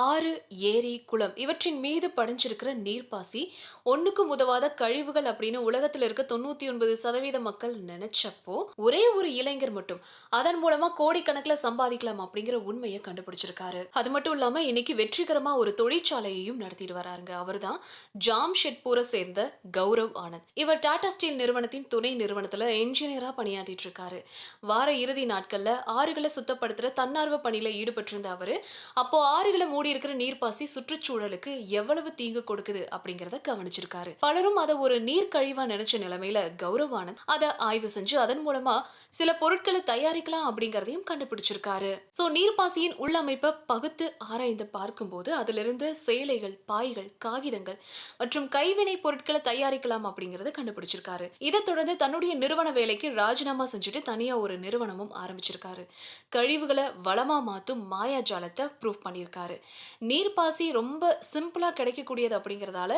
ஆறு ஏரி குளம். இவற்றின் மீது படிஞ்சிருக்கிற நீர்ப்பாசி ஒன்றுக்கும் உதவாத கழிவுகள் அப்படின்னு உலகத்தில் இருக்க தொண்ணூத்தி ஒன்பது சதவீத மக்கள் நினைச்சப்போ ஒரே ஒரு இளைஞர் மட்டும் அதன் மூலமா கோடிக்கணக்கில் சம்பாதிக்கலாம் அப்படிங்கிற உண்மையை கண்டுபிடிச்சிருக்காரு. அது மட்டும் இல்லாம இன்னைக்கு வெற்றிகரமா ஒரு தொழிற்சாலையையும் நடத்திட்டு வராருங்க. அவர்தான் ஜாம்ஷெட்பூரை சேர்ந்த கௌரவ் ஆனந்த். இவர் டாடா ஸ்டீல் நிறுவனத்தின் துணை நிறுவனத்துல என்ஜினியரா பணியாற்றிட்டு இருக்காரு வார இறுதி நாட்கள்ல ஆறுகளை சுத்தப்படுத்துற தன்னார்வ பணியில ஈடுபட்டிருந்த அவரு அப்போ ஆறுகளை மூடி இருக்கிற நீர்ப்பாசி சுற்றுச்சூழலுக்கு எவ்வளவு தீங்கு கொடுக்குது அப்படிங்கறத கவனிச்சிருக்காரு. பலரும் அதை ஒரு நீர் கழிவா நினைச்ச நிலைமையில கௌரவானந்த் அதை ஆய்வு செஞ்சு அதன் மூலமா சில பொருட்களை தயாரிக்கலாம் அப்படிங்கறதையும் கண்டுபிடிச்சிருக்காரு. சோ நீர்ப்பாசியின் உள்ளமைப்பை பகுத்து ஆராய்ந்து பார்க்கும்போது அதிலிருந்து சேலைகள் பாய்கள் காகிதங்கள் மற்றும் கைவினை பொருட்களை தயாரிக்கலாம் அப்படிங்கறத கண்டுபிடிச்சிருக்காரு. இதை தொடர்ந்து தன்னுடைய நிறுவன வேலைக்கு ராஜினாமா செஞ்சுட்டு தனியா ஒரு நிறுவனமும் ஆரம்பிச்சிருக்காரு. கழிவுகளை வளமா மாத்தும் மாயாஜாலத்தை ப்ரூவ் பண்ணியிருக்காரு. நீர்ப்பாசி ரொம்ப சிம்பிளா கிடைக்கக்கூடியது அப்படிங்கறதால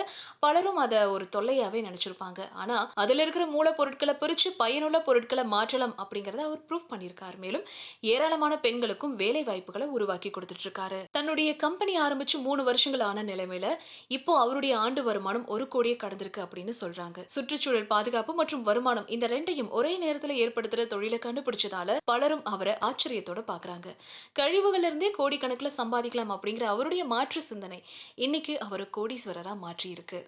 பலரும் அதை ஒரு தொல்லையாவே நினைச்சிருப்பாங்க. ஆனா அதுல இருக்கிற மூலப்பொருட்களை பிரிச்சு பயனுள்ள பொருட்களை மாற்றலாம் அப்படிங்கறத அவர் ப்ரூவ் பண்ணியிருக்காரு. மேலும் ஏராளமான பெண்களுக்கும் வேலை வாய்ப்புகளை உருவாக்கி கொடுத்துட்டு இருக்காரு தன்னுடைய கம்பெனி ஆரம்பிச்சு மூணு வருஷங்கள் ஆன நிலைமையில இப்போ அவருடைய ஆண்டு வருமானம் ஒரு கோடியே கடந்திருக்கு அப்படின்னு சொல்றாங்க. சுற்றுச்சூழல் பாதுகாப்பு மற்றும் வருமானம் இந்த ரெண்டையும் ஒரே நேரத்துல ஏற்படுத்துற தொழிலை கண்டுபிடிச்சதால பலரும் அவரை ஆச்சரியத்தோட பாக்குறாங்க. கழிவுகள் இருந்தே கோடிக்கணக்கில் சம்பாதிக்கலாம் அப்படிங்கிற அவருடைய மாற்று சிந்தனை இன்னைக்கு அவரை கோடீஸ்வரரா மாற்றியிருக்கு.